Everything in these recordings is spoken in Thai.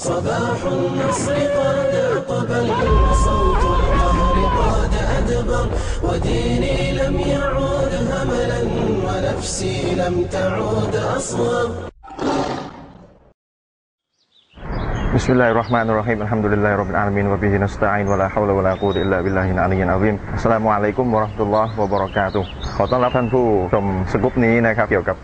صباح النصر قد أقبل وصوت القهر قد أدبر وديني لم يعود هملا ونفسي لم تعود أصغر بسم الله الرحمن الرحيم الحمد لله رب العالمين وبه نستعين ولا حول ولا قوة إلا بالله العلي العظيم السلام عليكم ورحمة الله وبركاته ขอต้อนรับท่านผู้ชมสกุปนี้นะครับเกี่ยวกับ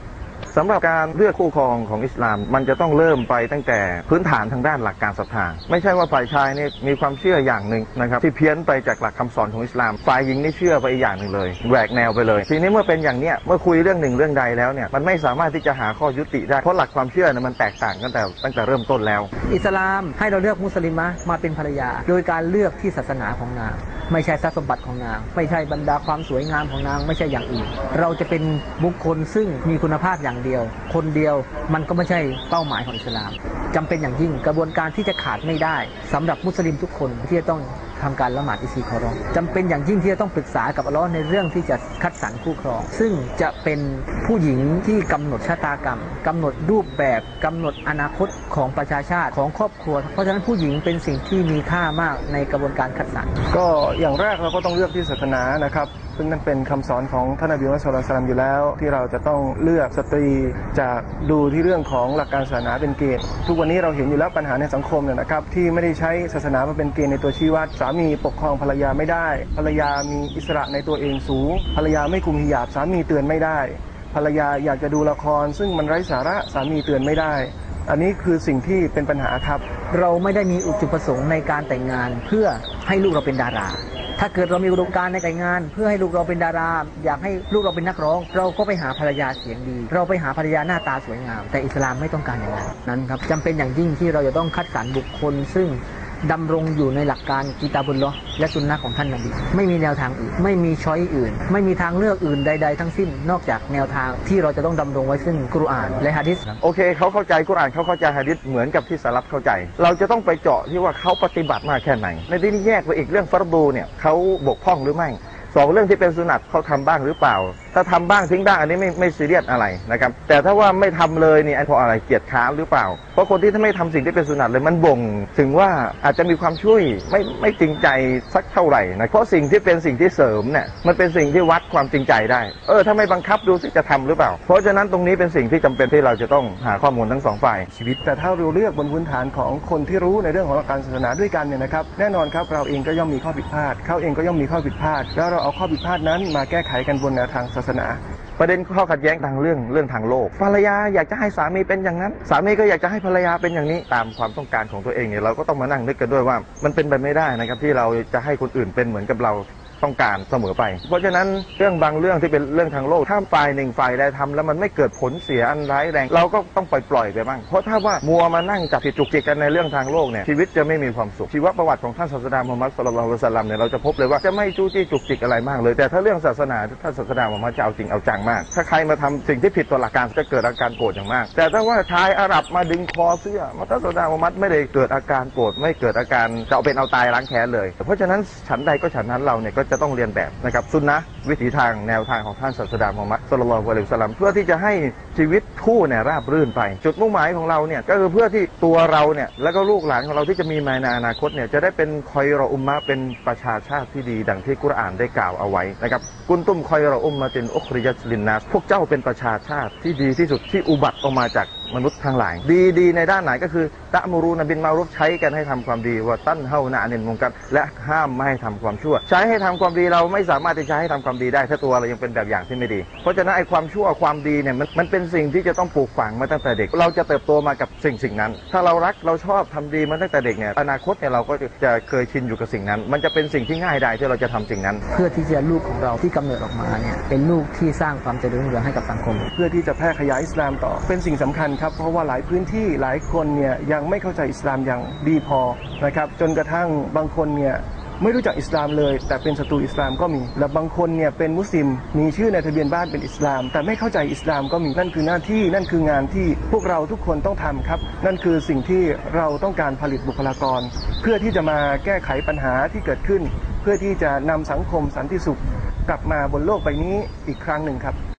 สำหรับการเลือกคู่ครองของอิสลาม มันจะต้องเริ่มไปตั้งแต่พื้นฐานทางด้านหลักการศรัทธาไม่ใช่ว่าฝ่ายชายนี่มีความเชื่ออย่างหนึ่งนะครับที่เพี้ยนไปจากหลักคำสอนของอิสลาม ฝ่ายหญิงนี่เชื่อไปอีกอย่างหนึ่งเลยแหวกแนวไปเลย ทีนี้เมื่อเป็นอย่างเนี้ยเมื่อคุยเรื่องหนึ่งเรื่องใดแล้วเนี่ยมันไม่สามารถที่จะหาข้อยุติได้เพราะหลักความเชื่อเนี่ยมันแตกต่างกันแต่ตั้งแต่เริ่มต้นแล้ว อิสลามให้เราเลือกมุสลิมะมาเป็นภรรยา โดยการเลือกที่ศาสนาของนาง ไม่ใช่ทรัพย์สมบัติของนาง ไม่ใช่บรรดาความสวยงามของนางไม่ใช่อย่างอื่น เราจะเป็นบุคคลซึ่งมีคุณภาพอย่างเดียว คนเดียวมันก็ไม่ใช่เป้าหมายของอิสลามจำเป็นอย่างยิ่งกระบวนการที่จะขาดไม่ได้สำหรับมุสลิมทุกคนที่จะต้อง ทำการละหมาดอิสีคอรอจำเป็นอย่างยิ่งที่จะต้องปรึกษากับอัลลอฮ์ในเรื่องที่จะคัดสรรคู่ครอง ซึ่งจะเป็นผู้หญิงที่กำหนดชะตากรรมกำหนดรูปแบบกำหนดอนาคตของประชาชาติของครอบครัว เพราะฉะนั้นผู้หญิงเป็นสิ่งที่มีค่ามากในกระบวนการคัดสรรก็อย่างแรกเราก็ต้องเลือกที่ศาสนานะครับ ซึ่งนั่นเป็นคำสอนของท่านนบีมุฮัมมัดสุลตัลลัมอยู่แล้ว ที่เราจะต้องเลือกสตรีจากดูที่เรื่องของหลักการศาสนาเป็นเกณฑ์ทุกวันนี้เราเห็นอยู่แล้วปัญหาในสังคมเนี่ยนะครับ ที่ไม่ได้ใช้ศาสนามาเป็นเกณฑ์ในตัวชี้วัดสามีปกครองภรรยาไม่ได้ ภรรยามีอิสระในตัวเองสูง ภรรยาไม่คุมหิญาบสามีเตือนไม่ได้ ภรรยาอยากจะดูละคร ซึ่งมันไร้สาระสามีเตือนไม่ได้อันนี้คือสิ่งที่เป็นปัญหาครับ เราไม่ได้มีอุจุประสงค์ในการแต่งงานเพื่อให้ลูกเราเป็นดารา ถ้าเกิดเรามีอุดมการณ์ในการงาน เพื่อให้ลูกเราเป็นดารา อยากให้ลูกเราเป็นนักร้อง เราก็ไปหาภรรยาเสียงดี เราไปหาภรรยาหน้าตาสวยงาม แต่อิสลามไม่ต้องการอย่างนั้นนั้นครับจำเป็นอย่างยิ่งที่เราจะต้องคัดสรรบุคคลซึ่ง ดำรงอยู่ในหลักการกิตาบุลลอและสุนนะของท่านนบีไม่มีแนวทางอื่น ไม่มีช้อยอื่น ไม่มีทางเลือกอื่นใด ๆ ทั้งสิ้น นอกจากแนวทางที่เราจะต้องดำรงไว้ซึ่งกุรอานและฮะดิษโอเคเขาเข้าใจกุรอานเขาเข้าใจฮะดิษเหมือนกับที่สลับเข้าใจ เราจะต้องไปเจาะที่ว่าเขาปฏิบัติมากแค่ไหน ในที่นี้แยกไปอีกเรื่องฟัรดูเนี่ยเขาบกพร่องหรือไม่สองเรื่องที่เป็นสุนัตเขาทำบ้างหรือเปล่า ถ้าทำบ้างทิ้งบ้างอันนี้ไม่ไม่ซีเรียสอะไรนะครับ แต่ถ้าว่าไม่ทำเลยนี่อ้เพราะอะไรเกียจค้านหรือเปล่า เพราะคนที่ถ้าไม่ทำสิ่งที่เป็นสุนัตเลยมันบ่ง ถึงว่าอาจจะมีความช่วยไม่ไม่จริงใจสักเท่าไหร่นะเพราะสิ่งที่เป็นสิ่งที่เสริมเนี่ยมันเป็นสิ่งที่วัดความจริงใจได้เออถ้าไม่บังคับดูสิจะทำหรือเปล่า เพราะฉะนั้นตรงนี้เป็นสิ่งที่จำเป็นที่เราจะต้องหาข้อมูลทั้งสองฝ่ายชีวิต แต่ถ้าเราเลือกบนพื้นฐานของคนที่รู้ในเรื่องของหลักการศาสนาด้วยกันเนี่ยนะครับแน่นอนครับเราเองก็ย่อมมีข้อผิดพลาดเขาเองก็ย่อมมีข้อผิดพลาด แล้วเราเอาข้อผิดพลาดนั้นมาแก้ไขกันบนแนวทางศาสนา ประเด็นข้อขัดแย้งทางเรื่องเรื่องทางโลก ภรรยาอยากจะให้สามีเป็นอย่างนั้น สามีก็อยากจะให้ภรรยาเป็นอย่างนี้ตามความต้องการของตัวเองเนี่ยเราก็ต้องมานั่งนึกกันด้วยว่า มันเป็นไปไม่ได้นะครับที่เราจะให้คนอื่นเป็นเหมือนกับเรา ต้องการเสมอไป เพราะฉะนั้นเรื่องบางเรื่องที่เป็นเรื่องทางโลก ถ้าฝ่ายหนึ่งฝ่ายใดทำแล้วมันไม่เกิดผลเสียอันร้ายแรง เราก็ต้องปล่อยปล่อยไปบ้าง เพราะถ้าว่ามัวมานั่งจับผิดจุกจิกกันในเรื่องทางโลกเนี่ยชีวิตจะไม่มีความสุขชีวประวัติของท่านศาสดามุฮัมมัดสุลลัลลอฮุอะสัลลัมเนี่ยเราจะพบเลยว่าจะไม่จู้จี้จุกจิกอะไรมากเลย แต่ถ้าเรื่องศาสนาท่านศาสดามุฮัมมัดจะเอาจริงเอาจังมาก ถ้าใครมาทำสิ่งที่ผิดต่อหลักการจะเกิดอาการโกรธอย่างมาก แต่ถ้าว่าชายอาหรับมาดึงคอเสื้อมาท่านศาสดามุฮัมมัดไม่ได้เกิดอาการโกรธไม่เกิดอาการจะเอาเป็นเอาตายล้างแค้นเลย เพราะฉะนั้นฉันใดก็ฉันนั้นเราเนี่ยก็จะต้องเรียนแบบนะครับซุนนะวิถีทางแนวทางของท่านศาสดามุฮัมมัดสุลลัลลอฮุอะลิสลัมเพื่อที่จะให้ชีวิตคู่เนี่ยราบรื่นไป จุดมุ่งหมายของเราเนี่ยก็คือเพื่อที่ตัวเราเนี่ยแล้วก็ลูกหลานของเราที่จะมีมาในอนาคตเนี่ยจะได้เป็นคอยรออุมมะเป็นประชาชาติที่ดี ดังที่กุรอานได้กล่าวเอาไว้นะครับกุนตุ้มคอยรออุมมะตินอุคริยัตลินนัสพวกเจ้าเป็นประชาชาติที่ดีที่สุดที่อุบัติออกมาจาก มนุษย์ทั้งหลาย ดีดีในด้านไหนก็คือตะมูรูนบินมารุฟใช้กันให้ทำความดีว่าตั้นเฮานาเนนมุงกันและห้ามไม่ให้ทำความชั่ว ใช้ให้ทำความดีเราไม่สามารถจะใช้ให้ทำความดีได้ถ้าตัวเรายังเป็นแบบอย่างที่ไม่ดี เพราะฉะนั้นไอ้ความชั่วความดีเนี่ยมันมันเป็นสิ่งที่จะต้องปลูกฝังมาตั้งแต่เด็ก เราจะเติบโตมากับสิ่งสิ่งนั้น ถ้าเรารักเราชอบทำดีมาตั้งแต่เด็กเนี่ยอนาคตเนี่ยเราก็จะเคยชินอยู่กับสิ่งนั้น มันจะเป็นสิ่งที่ง่ายได้ที่เราจะทำสิ่งนั้น เพื่อที่จะลูกของเราที่กำเนิดออกมาเนี่ยเป็นลูกที่สร้างความเจริญรุ่งเรืองให้กับสังคม เพื่อที่จะแพร่ขยายอิสลามต่อเป็นสิ่งสำคัญครับ เพราะว่าหลายพื้นที่หลายคนเนี่ยยังไม่เข้าใจอิสลามอย่างดีพอนะครับจนกระทั่งบางคนเนี่ยไม่รู้จักอิสลามเลย แต่เป็นศัตรูอิสลามก็มี และบางคนเนี่ยเป็นมุสลิม มีชื่อในทะเบียนบ้านเป็นอิสลาม แต่ไม่เข้าใจอิสลามก็มีนั่นคือหน้าที่นั่นคืองานที่พวกเราทุกคนต้องทำครับ นั่นคือสิ่งที่เราต้องการผลิตบุคลากร เพื่อที่จะมาแก้ไขปัญหาที่เกิดขึ้น เพื่อที่จะนำสังคมสันติสุข กลับมาบนโลกใบนี้อีกครั้งหนึ่งครับ